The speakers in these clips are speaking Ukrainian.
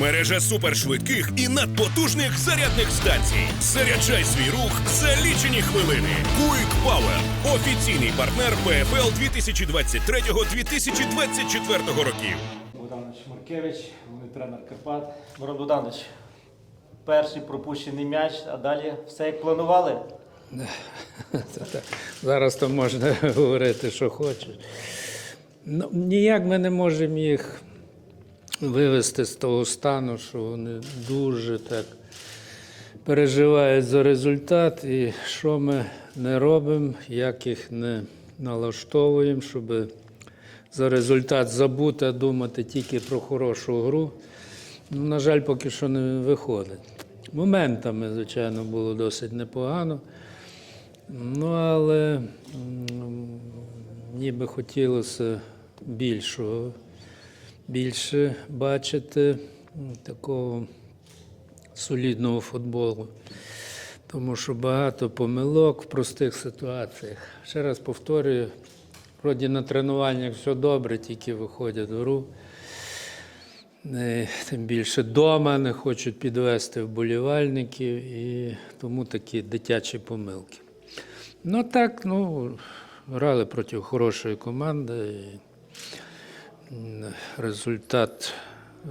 Мережа супершвидких і надпотужних зарядних станцій. Заряджай свій рух за лічені хвилини. Quick Power – офіційний партнер ПФЛ 2023-2024 років. Богданович Маркевич, тренер Карпат. Мирон Богданович, перший пропущений м'яч, а далі все як планували. Зараз то можна говорити, що хочеш. Ну, ніяк ми не можемо їх вивести з того стану, що вони дуже так переживають за результат, і що ми не робимо, як їх не налаштовуємо, щоб за результат забути, а думати тільки про хорошу гру. Ну, на жаль, поки що не виходить. Моментами, звичайно, було досить непогано. Ну, але ніби хотілося більшого, більше бачити такого солідного футболу. Тому що багато помилок в простих ситуаціях. Ще раз повторюю, вроді на тренуваннях все добре, тільки виходять в гру. Е, Тим більше вдома не хочуть підвести вболівальників, і тому такі дитячі помилки. Ну так, ну, грали проти хорошої команди. І результат е,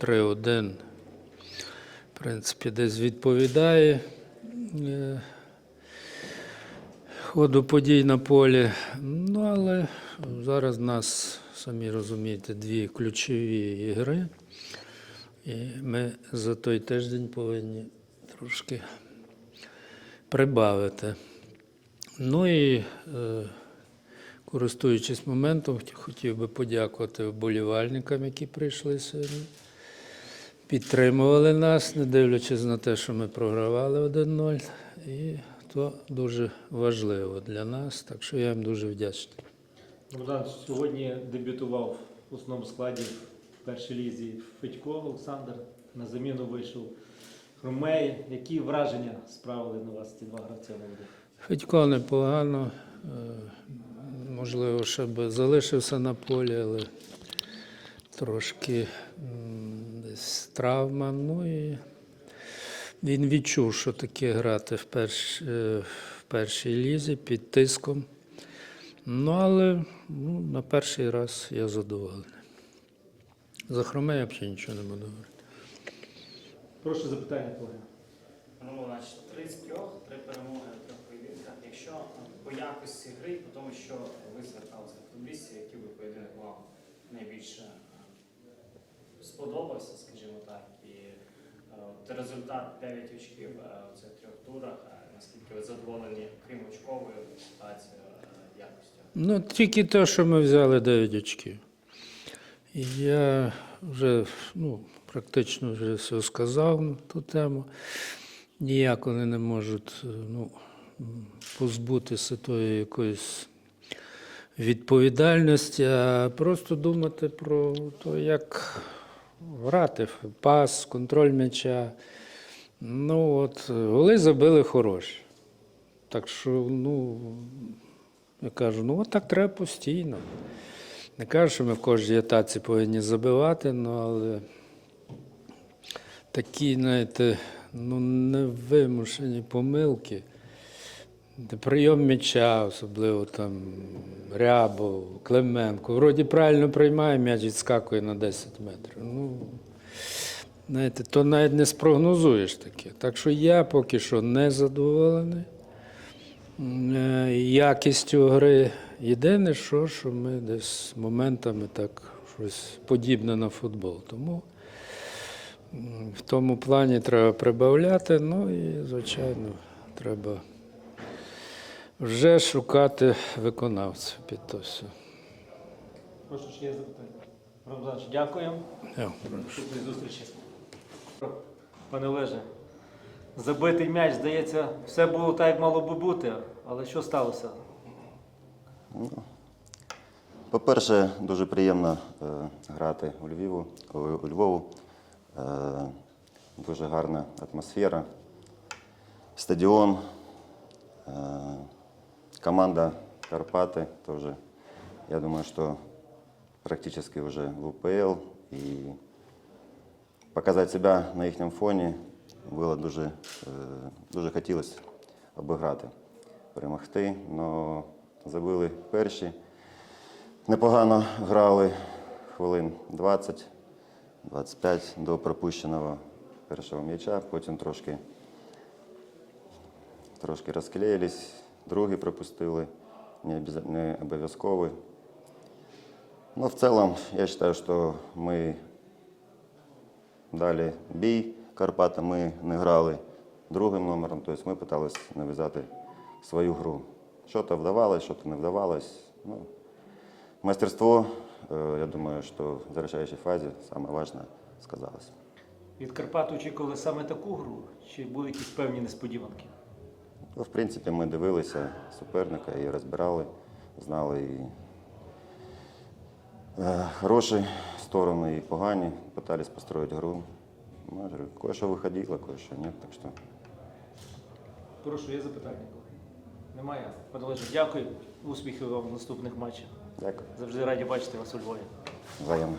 3-1, в принципі, десь відповідає е, ходу подій на полі. Ну, але зараз нас, самі розумієте, дві ключові ігри. І ми за той тиждень повинні трошки прибавити. Ну і е, користуючись моментом, хотів би подякувати вболівальникам, які прийшли сьогодні. Підтримували нас, не дивлячись на те, що ми програвали 1-0. І то дуже важливо для нас, так що я їм дуже вдячний. Богданович сьогодні дебютував в основному складі в першій лізі Федько Олександр. На заміну вийшов Хромей. Які враження справили на вас ці два гравця молоді? Федько непогано, е, можливо, ще би залишився на полі, але трошки десь травма. Ну і він відчув, що таке грати в, перш, е, в першій лізі під тиском. Ну, але ну, на перший раз я задоволений. За Хромея взагалі нічого не буду говорити. Прошу запитання, колеги. Ну, значить, три з трьох, три перемоги в трьох поєдинках. Якщо по якості гри, і по тому, що ви зверталися до футболістів, який би поєдинок вам найбільше е, сподобався, скажімо так, і е, от результат 9 очків е, в цих трьох турах, наскільки ви задоволені, крім очкової ситуацією, якостю? Ну, тільки те, що ми взяли 9 очків. Я вже ну, практично вже все сказав на ту тему. Ніяк вони не можуть ну, позбутися тої якоїсь відповідальності, а просто думати про те, як грати, пас, контроль м'яча. Ну, от, голи забили хороші. Так що, ну, я кажу, ну от так треба постійно. Не кажу, що ми в кожній атаці повинні забивати, ну, але такі, знаєте, ну, невимушені помилки. Прийом м'яча, особливо там Рябов, Клименко. Вроді правильно приймає, м'яч відскакує на 10 метрів. Ну, знаєте, то навіть не спрогнозуєш таке. Так що я поки що не задоволений е, якістю гри. Єдине, що, що ми десь моментами так щось подібне на футбол. Тому в тому плані треба прибавляти. Ну і, звичайно, треба вже шукати виконавців під то все. Прошу, чи є запитання? Мирон Богданович, дякую. Я Наступної зустрічі. Пане Олеже, забитий м'яч, здається, все було так, як мало би бути, але що сталося? По-перше, дуже приємно е, грати у Львіву, у, у Львову. Е, дуже гарна атмосфера. Стадіон, е, команда Карпаты тоже. Я думаю, что практически уже в УПЛ. И показати себе на їхньому фоні було дуже, е, дуже хотілося обіграти, перемогти. але забили перші. Непогано грали хвилин 20-25 до пропущеного першого м'яча, потім трошки, трошки розклеїлись, другий пропустили, не обов'язковий. Ну, в целом, я вважаю, що ми дали бій Карпата, ми не грали другим номером, тобто ми намагалися нав'язати свою гру. Що-то вдавалось, що-то не вдавалось. Ну, мастерство, е, я думаю, що в завершаючій фазі важне сказалось. Від Карпат очікували саме таку гру, чи були якісь певні несподіванки? Ну, В принципі, ми дивилися суперника і розбирали, знали і е, хороші сторони, і погані, намагалися построїти гру. Може, кое-що виходило, кое-що ні, так що Прошу, є запитання? Немає? Пане дякую. Успіхів вам в наступних матчах. дякую. Завжди раді бачити вас у Львові. Взаємно.